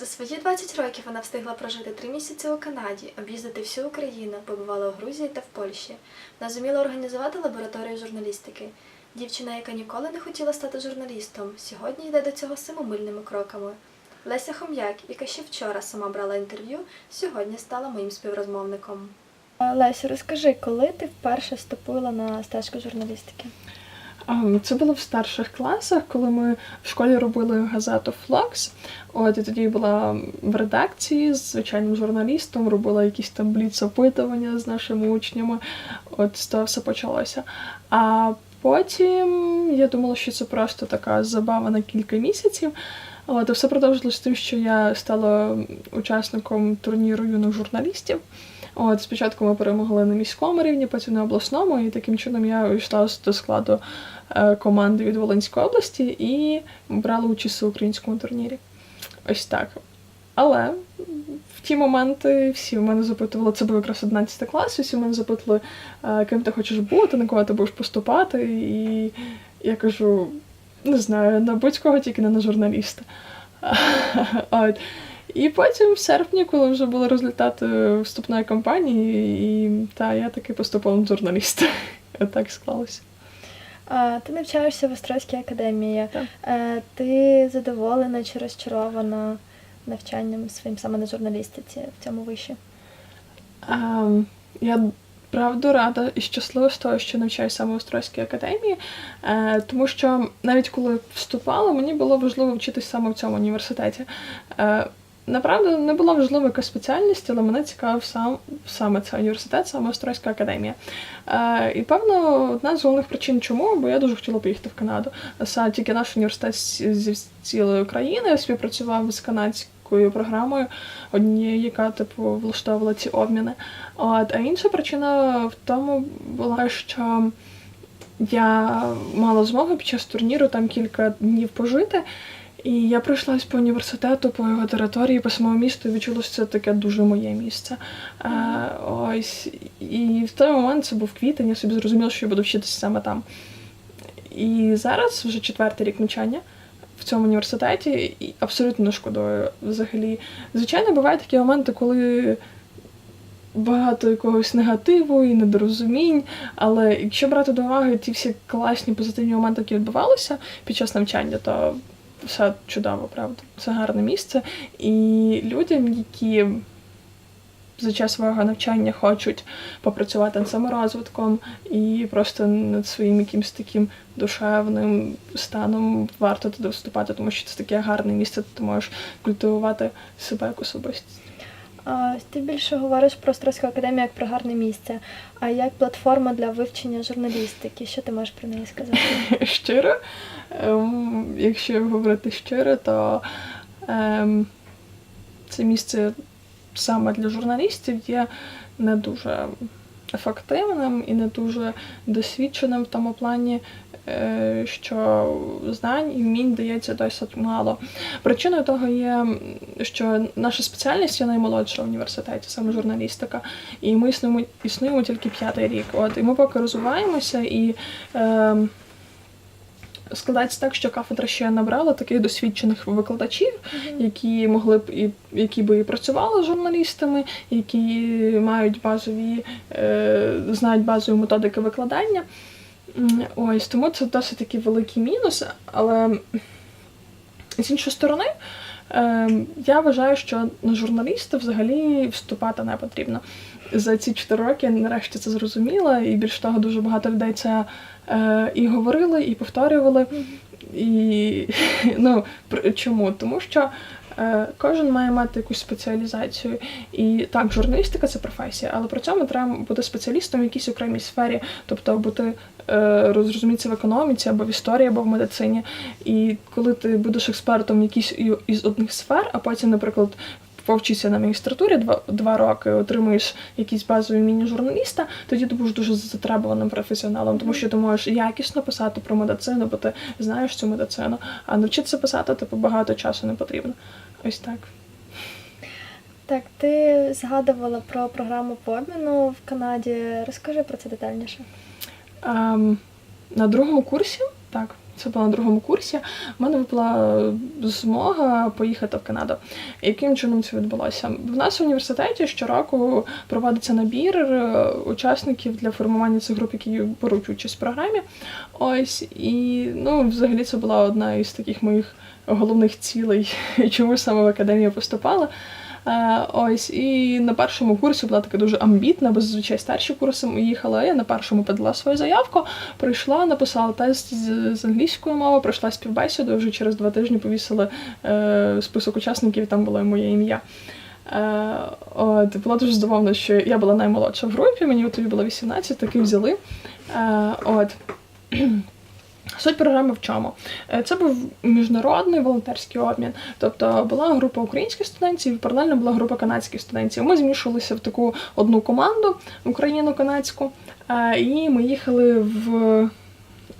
За свої 20 років вона встигла прожити три місяці у Канаді, об'їздити всю Україну, побувала у Грузії та в Польщі. Вона зуміла організувати лабораторію журналістики. Дівчина, яка ніколи не хотіла стати журналістом, сьогодні йде до цього семимильними кроками. Леся Хом'як, яка ще вчора сама брала інтерв'ю, сьогодні стала моїм співрозмовником. Леся, розкажи, коли ти вперше вступила на стежку журналістики? А, Це було в старших класах, коли ми в школі робили газету Флакс. От і тоді була в редакції з звичайним журналістом, робила якісь там бліц опитування з нашими учнями. От з того все почалося. А потім я думала, що це просто така забава на кілька місяців. От, і все продовжилось тим, що я стала учасником турніру юних журналістів. От спочатку ми перемогли на міському рівні, потім на обласному, і таким чином я увійшла до складу е, команди від Волинської області і брала участь у українському турнірі. Ось так. Але в ті моменти всі в мене запитували, це був якраз 11 клас, всі в мене запитували, е, ким ти хочеш бути, на кого ти будеш поступати. І я кажу, не знаю, на будь-кого тільки не на журналіста. От. І потім в серпні, коли вже були результати вступної кампанії, і та я таки поступила на журналіста. Отак склалося. А, ти навчаєшся в Острозькій академії. Так. Е, ти задоволена чи розчарована навчанням своїм саме на журналістиці в цьому виші? А, я правду рада і щаслива з того, що навчаюся саме в Острозькій академії, е, тому що навіть коли вступала, мені було важливо вчитись саме в цьому університеті. Е, Направду не була важлива яка спеціальність, але мене цікавив сам саме цей університет, саме Острозька академія. Е, і певно, одна з головних причин, чому, бо я дуже хотіла поїхати в Канаду. Саме тільки наш університет зі цілої України співпрацював з канадською програмою, однією, яка типу влаштовувала ці обміни. От, а інша причина в тому була, що я мала змогу під час турніру там кілька днів пожити. І я пройшлась по університету, по його території, по самому місту, і відчула, що це таке дуже моє місце. Е, ось. І в той момент це був квітень, я собі зрозуміла, що я буду вчитися саме там. І зараз вже четвертий рік навчання в цьому університеті, і абсолютно шкодую взагалі. Звичайно, бувають такі моменти, коли багато якогось негативу і недорозумінь. Але якщо брати до уваги ті всі класні позитивні моменти, які відбувалися під час навчання, то все чудово, правда. Це гарне місце. І людям, які за час свого навчання хочуть попрацювати над саморозвитком і просто над своїм якимось таким душевним станом варто туди вступати, тому що це таке гарне місце, де ти можеш культивувати себе як особистість. А, ти більше говориш про Острозьку академію як про гарне місце, а як платформа для вивчення журналістики. Що ти можеш про неї сказати? щиро. Ем, якщо говорити щиро, то ем, це місце саме для журналістів є не дуже ефективним і не дуже досвідченим в тому плані, е, що знань і вмінь дається досить мало. Причиною того є, що наша спеціальність є наймолодша в університеті, саме журналістика, і ми існуємо, існуємо тільки п'ятий рік. От, і ми поки розвиваємося і. Е, Складається так, що кафедра ще набрала таких досвідчених викладачів, які могли б і які би і працювали з журналістами, які мають базові, е, знають базові методики викладання. Ось тому це досить такий великий мінус. Але з іншої сторони, е, я вважаю, що на журналіста взагалі вступати не потрібно. За ці чотири роки я нарешті це зрозуміла, і більш того, дуже багато людей це е, і говорили, і повторювали. І ну, чому? Тому що е, кожен має мати якусь спеціалізацію. І так, журналістика це професія, але при цьому треба бути спеціалістом в якійсь окремій сфері, тобто бути е, розумітися в економіці або в історії, або в медицині. І коли ти будеш експертом в якійсь із одних сфер, а потім, наприклад, повчишся на магістратурі два, два роки, отримуєш якісь базові вміння журналіста, тоді ти будеш дуже затребуваним професіоналом, тому що ти можеш якісно писати про медицину, бо ти знаєш цю медицину, а навчитися писати типу багато часу не потрібно. Ось так. Так, ти згадувала про програму по обміну в Канаді. Розкажи про це детальніше. Ем, на другому курсі, так, це було на другому курсі. В мене була змога поїхати в Канаду. Яким чином це відбулося? В нас в університеті щороку проводиться набір е, учасників для формування цих груп, які беруть участь в програмі. Ось і ну, взагалі це була одна із таких моїх головних цілей, чому саме в академію поступала. Е, Ось і на першому курсі була така дуже амбітна, бо зазвичай старші курси ми їхали. Я на першому подала свою заявку, прийшла, написала тест з, з англійської мови, пройшла співбесіду. Вже через два тижні повісили е, список учасників, там було моє ім'я. Е, от, було дуже здивовано, що я була наймолодша в групі, мені тоді було 18, таки взяли. Е, от. Суть програми в чому? Е, Це був міжнародний волонтерський обмін. Тобто була група українських студентів, і паралельно була група канадських студентів. Ми змішувалися в таку одну команду україно-канадську, е, і ми їхали в.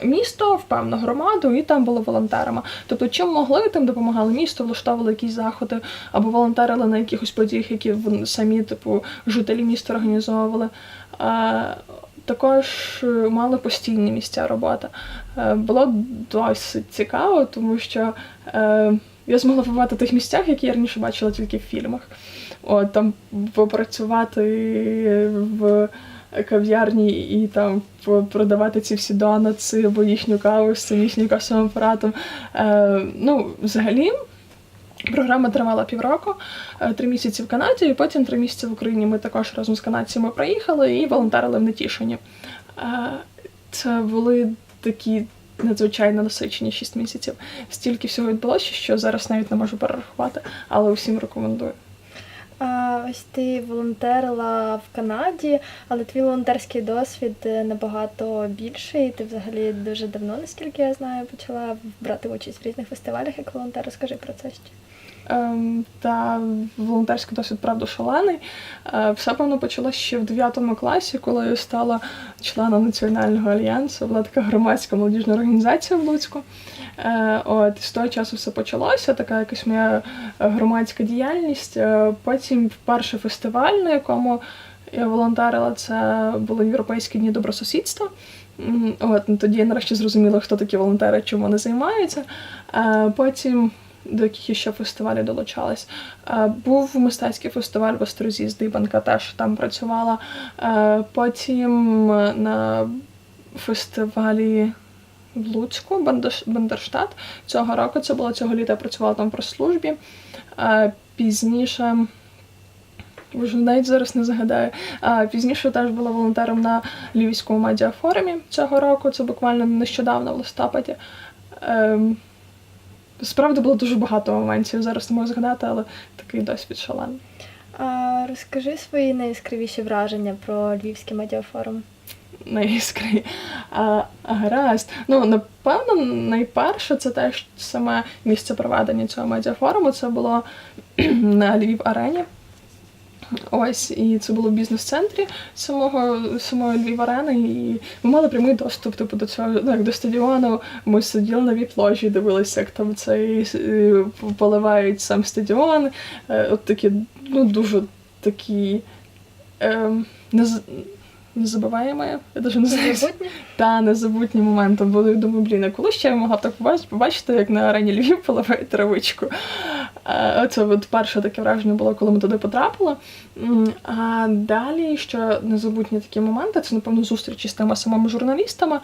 Місто в певну громаду, і там були волонтерами. Тобто, чим могли, тим допомагали місту, влаштовували якісь заходи або волонтерили на якихось подіях, які самі, типу, жителі міста організовували. Е, також мали постійні місця роботи. Е, Було досить цікаво, тому що е, я змогла побувати в тих місцях, які я раніше бачила тільки в фільмах. От там попрацювати в кав'ярні і там продавати ці всі донатси або їхню каву з цим їхнім касовим апаратом. Е, ну, взагалі. Програма тривала півроку, е, три місяці в Канаді, і потім три місяці в Україні. Ми також разом з канадцями проїхали і волонтерили в Нетішині. Це були такі надзвичайно насичені шість місяців. Стільки всього відбулося, що зараз навіть не можу перерахувати, але усім рекомендую. Ось ти волонтерила в Канаді, але твій волонтерський досвід е, набагато більший. Ти взагалі дуже давно, наскільки я знаю, почала брати участь в різних фестивалях як волонтер. Розкажи про це ще. Ем, та волонтерський досвід, правда, шалений. Е, все, певно, почалося ще в 9 класі, коли я стала членом Національного альянсу. Була така громадська молодіжна організація в Луцьку. Е, От, з того часу все почалося, така якась моя громадська діяльність. Е, Потім перший фестиваль, на якому я волонтерила, це були Європейські дні добросусідства. От, ну, тоді я нарешті зрозуміла, хто такі волонтери, чим вони займаються. Е, Потім до яких ще фестивалів долучалась. Був мистецький фестиваль в Острозі з Дибанка, теж там працювала. Потім на фестивалі в Луцьку, Бандерштат. Цього року це було цього літа, я працювала там про службі. Е, Пізніше. Вже навіть зараз не згадаю. Пізніше теж була волонтером на Львівському медіафорумі цього року. Це буквально нещодавно в листопаді. Ем, Справді було дуже багато моментів. Зараз не можу згадати, але такий досвід шалений. А, розкажи свої найяскравіші враження про Львівський медіафорум. Найяскраві. А, гаразд. Ну, напевно, найперше це теж саме місце проведення цього медіафоруму. Це було на Львів арені. Ось, і це було в бізнес-центрі самого самої Львів арени. І ми мали прямий доступ типу, до цього, ну, як до стадіону. Ми сиділи на віп-ложі, дивилися, як там цей е, поливають сам стадіон. Е, От такі, ну, дуже такі. Е. Незабуваємо, я навіть не знаю. Та незабутні моменти. Я думаю, блін, а коли ще я могла так побачити, як на арені Львів поливають травичку. Це от перше таке враження було, коли ми туди потрапили. А далі, що незабутні такі моменти, це, напевно, зустрічі з тими самими журналістами.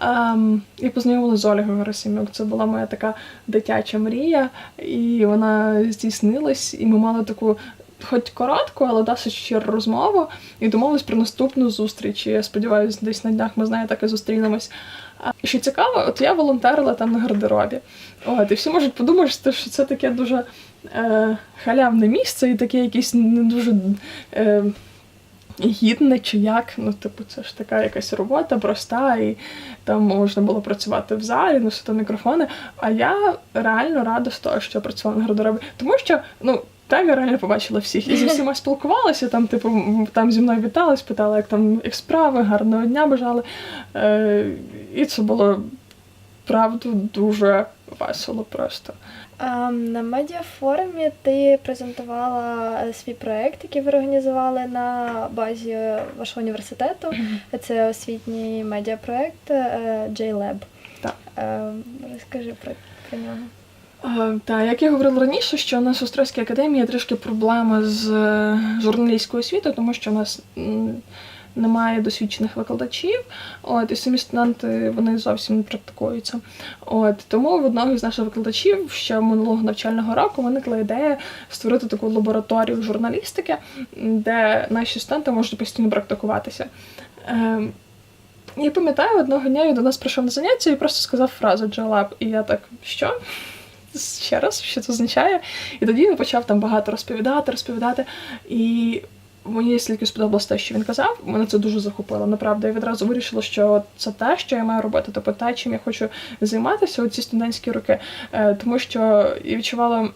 Ем, Я познайомилася з Ольгою Герасимюк. Це була моя така дитяча мрія, і вона здійснилась, і ми мали таку. Хоч коротку, але досить щиру розмову і домовились про наступну зустріч. І Я сподіваюся, десь на днях ми з нею так і зустрінемось. А що цікаво, от я волонтерила там на гардеробі. От, і всі можуть подумати, що це таке дуже е, халявне місце і таке якесь не дуже е, гідне чи як. Ну, типу, це ж така якась робота проста, і там можна було працювати в залі, носити мікрофони. А я реально рада з того, що я працювала на гардеробі. Тому що, ну. Так, я реально побачила всіх. І зі всіма спілкувалася, там, типу, там зі мною вітались, питала, як там як справи, гарного дня бажали. Е, і це було правду дуже весело просто. А, на медіафорумі ти презентувала е, свій проект, який ви організували на базі вашого університету. Це освітній медіапроект е, JLab. Так. Е, розкажи про, про нього. Так, як я говорила раніше, що у нас в Острозькій академії трішки проблеми з е, журналістською освітою, тому що у нас немає досвідчених викладачів, от, і самі студенти вони зовсім не практикуються. От, тому в одного з наших викладачів ще минулого навчального року виникла ідея створити таку лабораторію журналістики, де наші студенти можуть постійно практикуватися. Ем, я пам'ятаю, одного дня він до нас прийшов на заняття і просто сказав фразу «Джолаб», і я так, що? Ще раз, що це означає? І тоді він почав там багато розповідати, розповідати. І мені стільки сподобалось те, що він казав, мене це дуже захопило. Направду, я відразу вирішила, що це те, що я маю робити, тобто те, чим я хочу займатися у ці студентські роки. Е, Тому що я відчувала.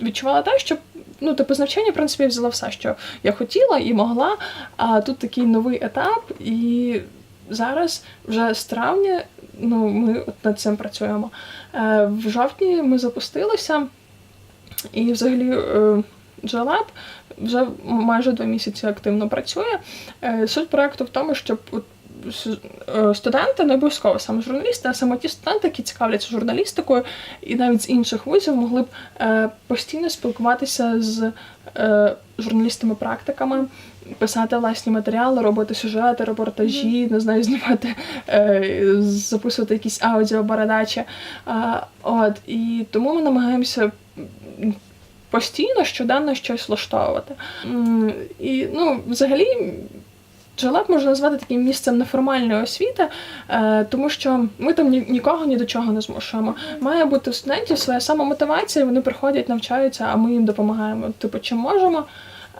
Відчувала те, що ну, типу, з в принципі, я взяла все, що я хотіла і могла. А тут такий новий етап, і зараз, вже з травня, ну, ми над цим працюємо. Е, В жовтні ми запустилися, і взагалі е, GLab вже майже два місяці активно працює. Е, Суть проекту в тому, щоб студенти, не обов'язково саме журналісти, а саме ті студенти, які цікавляться журналістикою, і навіть з інших вузів могли б постійно спілкуватися з журналістами-практиками, писати власні матеріали, робити сюжети, репортажі, не знаю, знімати, е, записувати якісь аудіопередачі. От, і тому ми намагаємося постійно щоденно щось влаштовувати. І ну, взагалі. Джелеп можна назвати таким місцем неформальної освіти, е, тому що ми там ні, нікого ні до чого не змушуємо. Має бути у студентів своя самомотивація, вони приходять, навчаються, а ми їм допомагаємо, типу, чим можемо.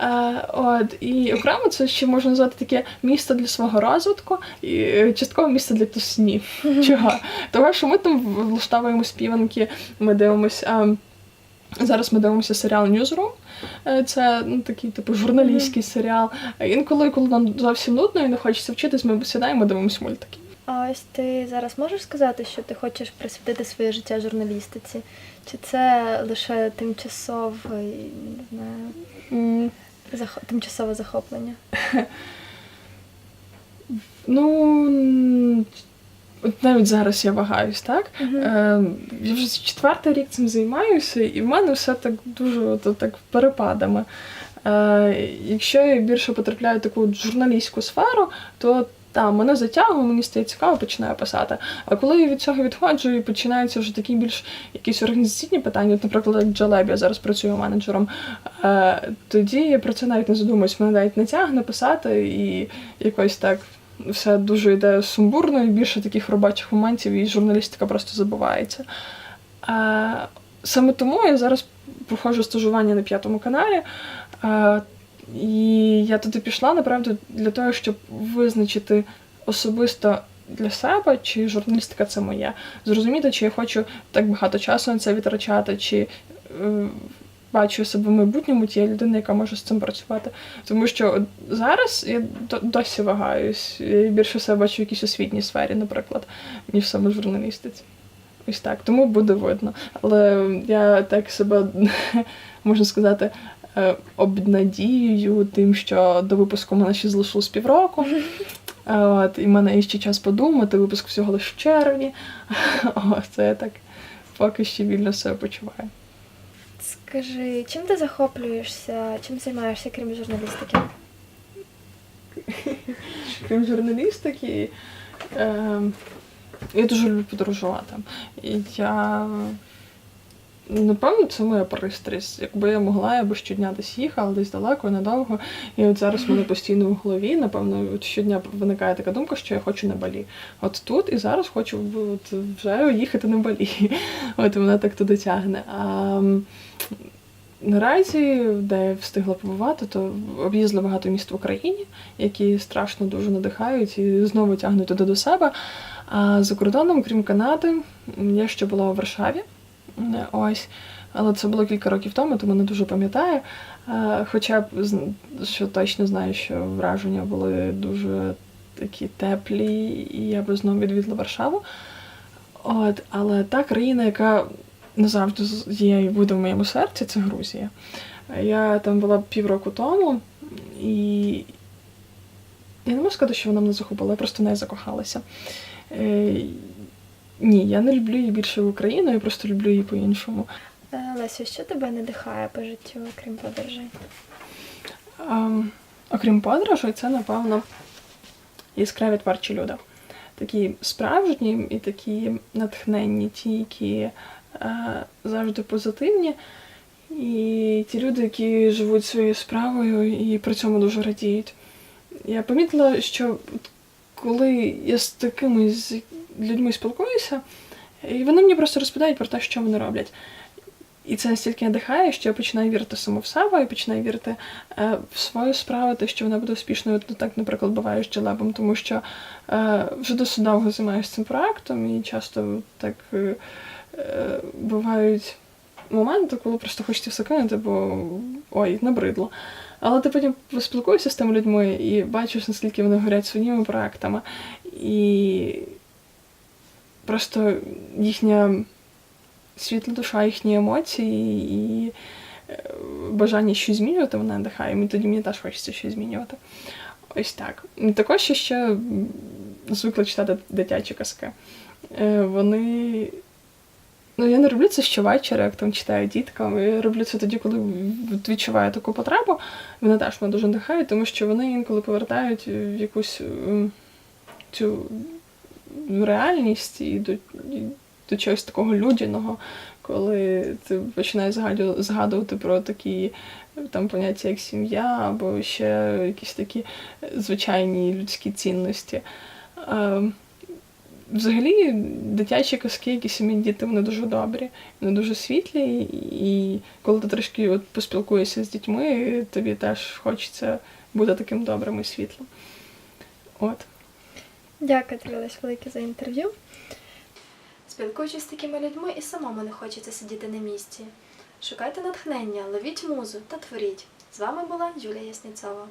Е, от, і окремо це ще можна назвати таке місто для свого розвитку і е, частково місце для тусні. Чого? Того, що ми там влаштовуємо співанки, ми дивимося. Зараз ми дивимося серіал Newsroom. Е, Це ну, такий типу журналістський серіал. Е, Інколи, коли нам зовсім нудно і не хочеться вчитись, ми сідаємо, дивимося мультики. А ось ти зараз можеш сказати, що ти хочеш присвятити своє життя журналістиці? Чи це лише тимчасовий, не знаю, М, захо- тимчасове захоплення? Ну от навіть зараз я вагаюсь, так? Мгм. Е, я вже четвертий рік цим займаюся, і в мене все так дуже от, так перепадами. Е, якщо я більше потрапляю в таку журналістську сферу, то та, мене затягує, мені стає цікаво, починаю писати. А коли я від цього відходжу і починаються вже такі більш якісь організаційні питання, от, наприклад, як Джалеб, я зараз працюю менеджером, е, тоді я про це навіть не задумуюсь. Мене навіть не тягне писати і якось так все дуже йде сумбурно, і більше таких робочих моментів, і журналістика просто забувається. А, саме тому я зараз проходжу стажування на п'ятому каналі. І я туди пішла, направду, для того, щоб визначити особисто для себе, чи журналістика це моє. Зрозуміти, чи я хочу так багато часу на це витрачати, чи е, бачу себе в майбутньому тієї людини, яка може з цим працювати. Тому що зараз я досі вагаюсь. Я більше себе бачу в якійсь освітній сфері, наприклад, ніж саме журналістиці. Ось так, тому буде видно. Але я так себе можна сказати. Е, Обнадіюю тим, що до випуску мене ще залишилось півроку. Е, От, і в мене є ще час подумати, випуск всього лише в червні. О, це я так поки ще вільно себе почуваю. Скажи, чим ти захоплюєшся, чим займаєшся, крім журналістики? Крім журналістики, е, я дуже люблю подорожувати. Я напевно це моя пристрасть. Якби я могла, я би щодня десь їхала, десь далеко, надовго. І от зараз в мене постійно в голові, напевно, от щодня виникає така думка, що я хочу на балі. От тут і зараз хочу от, вже їхати на балі. От мене так туди тягне. А, Наразі, де я встигла побувати, то об'їздила багато міст в Україні, які страшно дуже надихають і знову тягнуть туди до себе. А за кордоном, крім Канади, я ще була у Варшаві. Е, Ось. Але це було кілька років тому, тому не дуже пам'ятаю. Е, Хоча б що точно знаю, що враження були дуже такі теплі, і я би знову відвідала Варшаву. От, але та країна, яка назавжди є і буде в моєму серці, це Грузія. Я там була півроку тому, і я не можу сказати, що вона мене захопила, я просто в неї закохалася. Ні, я не люблю її більше в Україну, я просто люблю її по-іншому. Е, Лесю, що тебе надихає по життю, крім подорожей? А, окрім подорожей, це, напевно, яскраві творчі люди. Такі справжні і такі натхненні, ті, які е, завжди позитивні. І ті люди, які живуть своєю справою і при цьому дуже радіють. Я помітила, що коли я з такими з людьми спілкуюся, і вони мені просто розповідають про те, що вони роблять. І це настільки надихає, що я починаю вірити саму в себе, і починаю вірити е, в свою справу, те, що вона буде успішною. От так, наприклад, буває з Джелебом, тому що е, вже досить довго займаюся цим проектом, і часто так е, е, бувають моменти, коли просто хочеться все кинути, бо ой, набридло. Але ти потім спілкуєшся з тими людьми і бачиш, наскільки вони горять своїми проектами. І просто їхня світла душа, їхні емоції і е, бажання щось змінювати, вона надихає. І тоді мені теж хочеться щось змінювати. Ось так. Також я ще звикла читати дитячі казки. Е, Вони. Ну, я не роблю це щовечора, як там читаю діткам. Я роблю це тоді, коли відчуваю таку потребу. Вони теж мене дуже надихають, тому що вони інколи повертають в якусь ем, цю реальність і до, і до чогось такого людяного, коли ти починаєш згадувати про такі там поняття, як сім'я, або ще якісь такі е, звичайні людські цінності. Ем, Взагалі, дитячі казки, які самі діти, вони дуже добрі, вони дуже світлі, і коли ти трошки от поспілкуєшся з дітьми, тобі теж хочеться бути таким добрим і світлим. От. Дякую тобі, велике за інтерв'ю. Спілкуючись з такими людьми, і самому не хочеться сидіти на місці. Шукайте натхнення, ловіть музу та творіть. З вами була Юлія Ясніцова.